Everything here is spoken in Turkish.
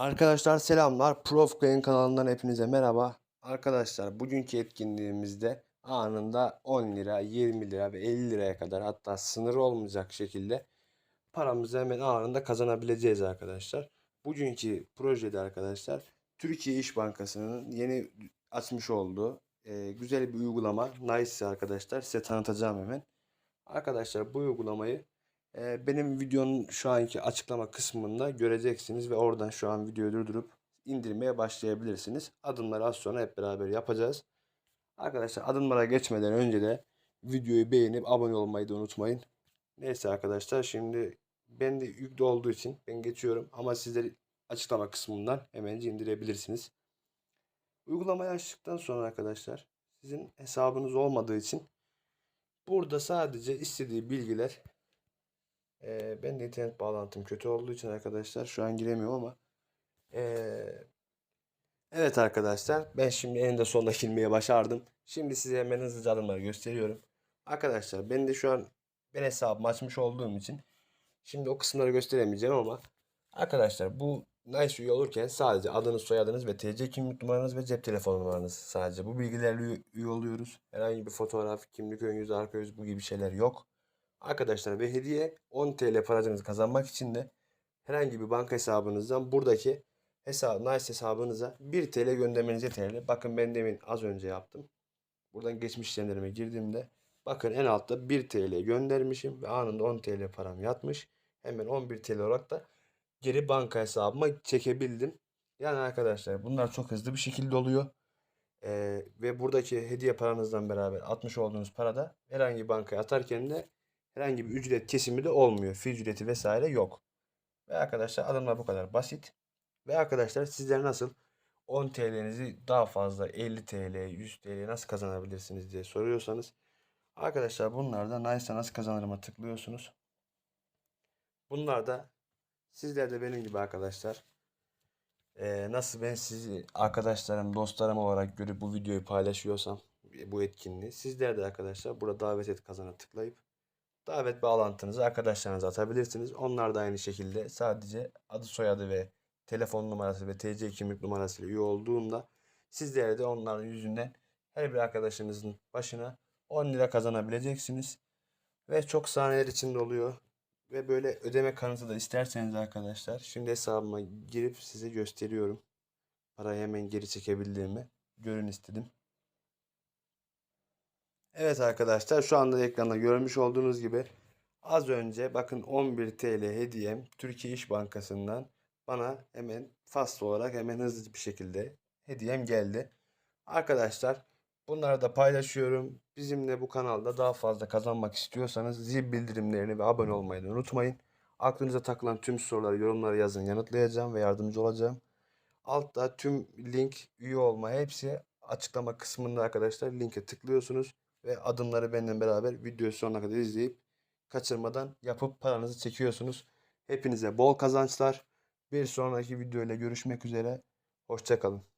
Arkadaşlar selamlar. Profcoin kanalından hepinize merhaba. Arkadaşlar bugünkü etkinliğimizde anında 10 lira, 20 lira ve 50 liraya kadar hatta sınırı olmayacak şekilde paramızı hemen anında kazanabileceğiz arkadaşlar. Bugünkü projede arkadaşlar Türkiye İş Bankası'nın yeni açmış olduğu e, güzel bir uygulama Nice arkadaşlar size tanıtacağım hemen. Arkadaşlar bu uygulamayı benim videonun şu anki açıklama kısmında göreceksiniz ve oradan şu an videoyu durdurup indirmeye başlayabilirsiniz. Adımları az sonra hep beraber yapacağız. Arkadaşlar adımlara geçmeden önce de videoyu beğenip abone olmayı da unutmayın. Neyse arkadaşlar şimdi ben de yüklü olduğu için ben geçiyorum ama sizleri açıklama kısmından hemen indirebilirsiniz. Uygulamayı açtıktan sonra arkadaşlar sizin hesabınız olmadığı için burada sadece istediği bilgiler ee, ben de internet bağlantım kötü olduğu için arkadaşlar şu an giremiyorum ama ee, evet arkadaşlar ben şimdi eninde sonunda girmeye başardım. Şimdi size hemen hızlıca adımları gösteriyorum. Arkadaşlar ben de şu an ben hesabımı açmış olduğum için şimdi o kısımları gösteremeyeceğim ama arkadaşlar bu Nice üye olurken sadece adınız, soyadınız ve TC kimlik numaranız ve cep telefon numaranız sadece bu bilgilerle üye- oluyoruz. Herhangi bir fotoğraf, kimlik ön yüzü, arka yüzü bu gibi şeyler yok. Arkadaşlar ve hediye 10 TL paracınızı kazanmak için de herhangi bir banka hesabınızdan buradaki hesap, Nice hesabınıza 1 TL göndermeniz yeterli. Bakın ben demin az önce yaptım. Buradan geçmiş işlemlerime girdiğimde bakın en altta 1 TL göndermişim ve anında 10 TL param yatmış. Hemen 11 TL olarak da geri banka hesabıma çekebildim. Yani arkadaşlar bunlar çok hızlı bir şekilde oluyor. Ee, ve buradaki hediye paranızdan beraber atmış olduğunuz parada herhangi bir bankaya atarken de herhangi bir ücret kesimi de olmuyor. Fi ücreti vesaire yok. Ve arkadaşlar adımlar bu kadar basit. Ve arkadaşlar sizler nasıl 10 TL'nizi daha fazla 50 TL, 100 TL nasıl kazanabilirsiniz diye soruyorsanız arkadaşlar bunlarda Nice'a nasıl kazanırıma tıklıyorsunuz. Bunlar da sizler de benim gibi arkadaşlar nasıl ben sizi arkadaşlarım, dostlarım olarak görüp bu videoyu paylaşıyorsam bu etkinliği sizler de arkadaşlar burada davet et kazana tıklayıp davet bağlantınızı arkadaşlarınıza atabilirsiniz. Onlar da aynı şekilde sadece adı soyadı ve telefon numarası ve TC kimlik numarasıyla üye olduğunda sizlere de onların yüzünden her bir arkadaşınızın başına 10 lira kazanabileceksiniz. Ve çok saniyeler içinde oluyor. Ve böyle ödeme kanıtı da isterseniz arkadaşlar şimdi hesabıma girip size gösteriyorum. Parayı hemen geri çekebildiğimi görün istedim. Evet arkadaşlar şu anda ekranda görmüş olduğunuz gibi az önce bakın 11 TL hediyem Türkiye İş Bankası'ndan bana hemen fast olarak hemen hızlı bir şekilde hediyem geldi. Arkadaşlar bunları da paylaşıyorum. Bizimle bu kanalda daha fazla kazanmak istiyorsanız zil bildirimlerini ve abone olmayı da unutmayın. Aklınıza takılan tüm soruları yorumlara yazın yanıtlayacağım ve yardımcı olacağım. Altta tüm link, üye olma hepsi açıklama kısmında arkadaşlar linke tıklıyorsunuz ve adımları benimle beraber videoyu sonuna kadar izleyip kaçırmadan yapıp paranızı çekiyorsunuz. Hepinize bol kazançlar. Bir sonraki videoyla görüşmek üzere. Hoşçakalın.